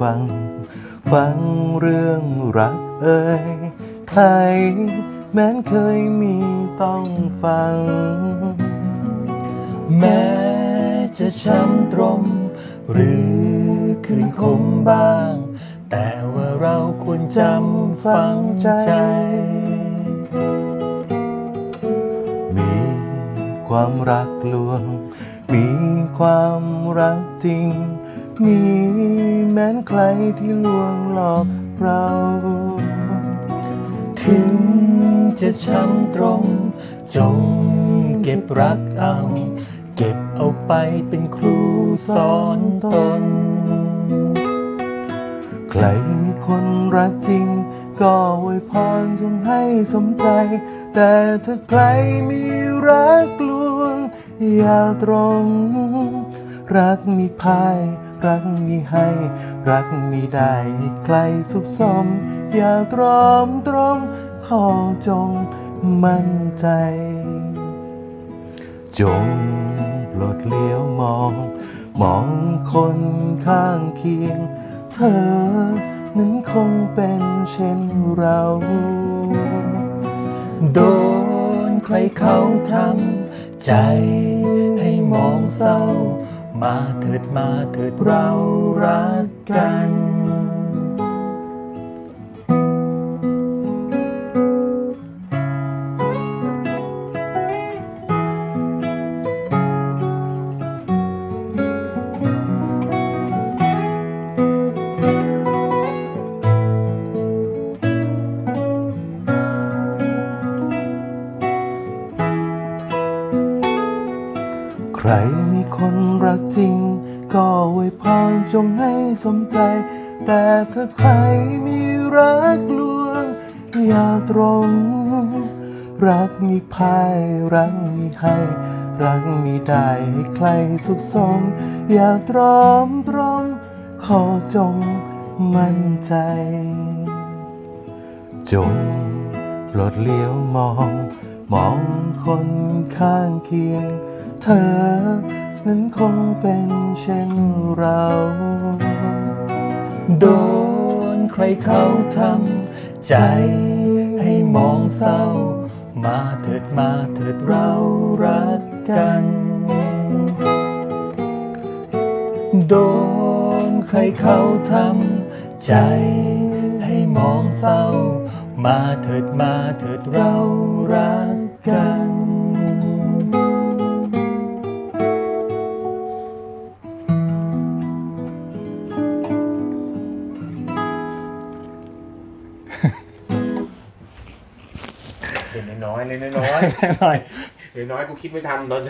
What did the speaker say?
ฟัง ฟังเรื่องรักเอ่ยใครแม้นเคยมีต้องฟัง แม้จะช้ำตรม หรือคืนคมบ้าง แต่ว่าเราควรจำฝังใจ มีความรักลวง มีความรักจริง มี แม้นใครที่ลวงหลอกเรา ถึงจะช้ำตรง จงเก็บรักเอา เก็บเอาไปเป็นครูสอนตน ใครมีคนรักจริง ก็อวยพรจงให้สมใจ แต่ถ้าใครมีรักลวง อย่าตรง รักมีพาย รักมีให้ รักมีได้ให้สุขสม อย่าตรอมตรมขอจงมั่นใจ จงปลดเลี้ยวมอง มองคนข้างเคียง เธอนั้นคงเป็นเช่นเรา โดนใครเขาทำใจให้มองเศร้า มาเถิดมาเถิดเรารักกัน รมีคนรักจริง ก็อวยพรจงให้สมใจ แต่ถ้าใครมีรักลวง อย่าตรง รักมีพายรักมีให้ รักมีได้ให้ใครสุขสม อย่าตรอมตรอมขอจงมั่นใจ จงปรดเลี้ยวมอง มองคนข้างเคียง เธอ นั้นคงเป็นเช่นเรา โดนใครเขาทำใจให้มองเศร้า มาเถิดมาเถิดเรารักกัน โดนใครเขาทำใจให้มองเศร้า มาเถิดมาเถิดเรารัก เล่นน้อยๆเล่นน้อยหน่อยๆเล่นน้อยๆกูคิดไม่ทันตอน